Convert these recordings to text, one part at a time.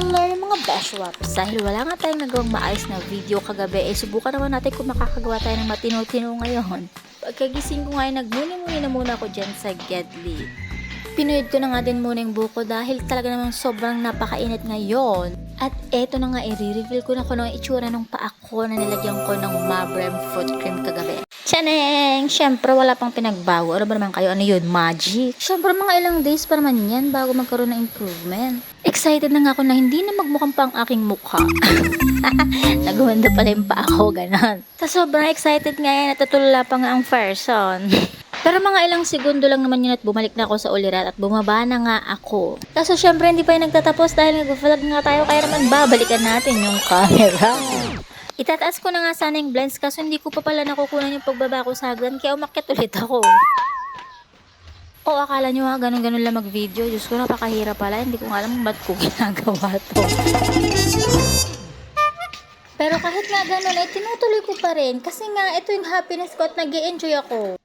Hello mga beshwaps! Dahil wala nga tayong nagawang maayos na video kagabi, eh subukan naman natin kung makakagawa tayo ng matino-tino ngayon. Pagkagising ko ngayon, nagmuni-muni na muna ako dyan sa Gedli. Pinuyod ko na nga din muna yung buko dahil talaga namang sobrang napakainit ngayon. At eto na nga, i-reveal ko na kung ano ang itsura ng paa ko na nilagyan ko ng Mabrem foot cream kagabi. Tiyaneng! Siyempre, wala pang pinagbago. Ano ba naman kayo? Ano yun? Magic? Siyempre, mga ilang days pa naman yan bago magkaroon ng improvement. Excited na nga ako na hindi na magmukhang pa ang aking mukha. Nagumanda pala yung paa ko, ganon. Sa sobrang excited nga yan, natutulala pa nga ang person. Pero mga ilang segundo lang naman yun at bumalik na ako sa ulirat at bumaba na nga ako. Kaso syempre hindi pa yung nagtatapos dahil nag-vlog nga tayo kaya naman babalikan natin yung camera. Itataas ko na nga sana yung blends kaso hindi ko pa pala nakukunan yung pagbaba ko sa hagdan kaya umakyat ulit ako. O akala nyo ha, ganun-ganun lang mag-video. Diyos ko, napakahirap pala. Hindi ko nga alam ba't ko ginagawa to. Pero kahit nga ganun, eh, tinutuloy ko pa rin. Kasi nga, ito yung happiness ko at nag enjoy ako.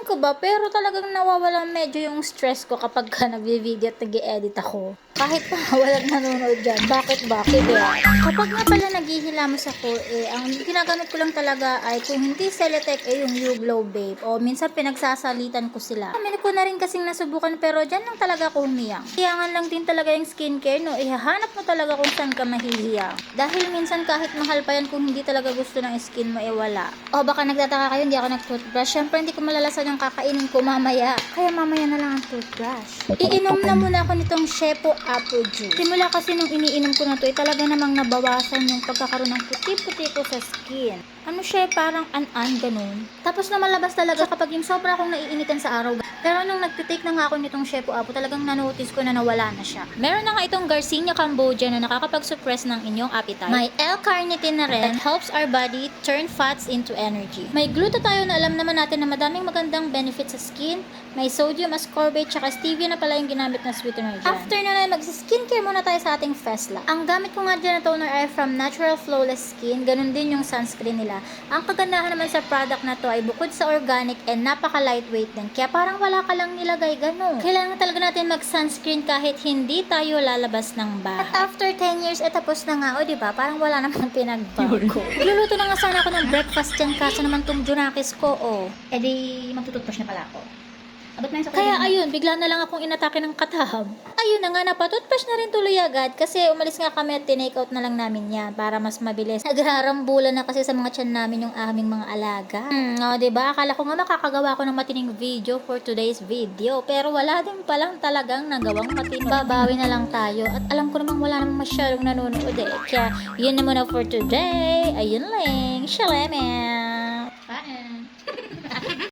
Ewan ko ba, pero talagang nawawala medyo yung stress ko kapag ka nag-video at nag edit ako. Kahit pa walang nanonood dyan. Bakit ba? Kaya, kapag nga pala naghihilamos ako, eh, ang ginagamit ko lang talaga ay kung hindi Celetec, eh, yung U-Glow Babe. O minsan pinagsasalitan ko sila. Kami ko na rin kasing nasubukan pero dyan lang talaga ako humiyang. Hiyangan lang din talaga yung skincare, no? Ihahanap mo talaga kung saan ka mahihiyang. Dahil minsan kahit mahal pa yan, kung hindi talaga gusto ng skin mo, eh wala. O baka nagtataka kayo, hindi ako nag-toothbrush. Siyempre, hindi ko malalasan yung kakainin ko mamaya. Kaya mamaya na lang ang toothbrush. Iinom na muna ako nitong Shepo Apple Juice. Simula kasi nung iniinom ko na to, eh talaga namang nabawasan yung pagkakaroon ng puti-puti ko sa skin. Ano siya, eh, parang an-an, ganun. Tapos na malabas talaga kapag yung sobra akong naiinitan sa araw. Pero nung nagtitake na nga ako nitong Shepo Apple, talagang nanotice ko na nawala na siya. Meron na nga itong Garcinia Cambodia na nakakapag-suppress ng inyong appetite. May L-carnitine na rin that helps our body turn fats into energy. May glutathione na alam naman natin na madaming magandang benefits sa skin. May sodium ascorbate tsaka stevia na pala yung ginamit na sweetener dyan. After na mag-skincare muna tayo sa ating Fesla. Ang gamit ko nga dyan na toner ay from Natural Flawless Skin. Ganun din yung sunscreen nila. Ang kagandahan naman sa product na to ay bukod sa organic and napaka-lightweight din. Kaya parang wala ka lang nilagay ganun. Kailangan talaga natin mag-sunscreen kahit hindi tayo lalabas ng bahay. At after 10 years, eh tapos na nga. O diba? Parang wala namang pinagbago. Luluto na nga sana ako ng breakfast dyan kaso naman tong junakis ko, oh. Eh di, magtututbrush na pala ako. Abot na yun sa Kaya kuya. ayun, bigla na lang akong inatake ng katab. Ayun na nga, napatutpash na rin tuloy agad kasi umalis nga kami at tinake out na lang namin yan para mas mabilis. Nagrarambulan na kasi sa mga tiyan namin yung aming mga alaga. Hmm, o diba? Akala ko nga makakagawa ko ng matining video for today's video pero wala din palang talagang nagawang matino. Babawi na lang tayo at alam ko namang wala namang masyadong nanonood eh. Kaya yun na muna for today. Ayun lang. Shalem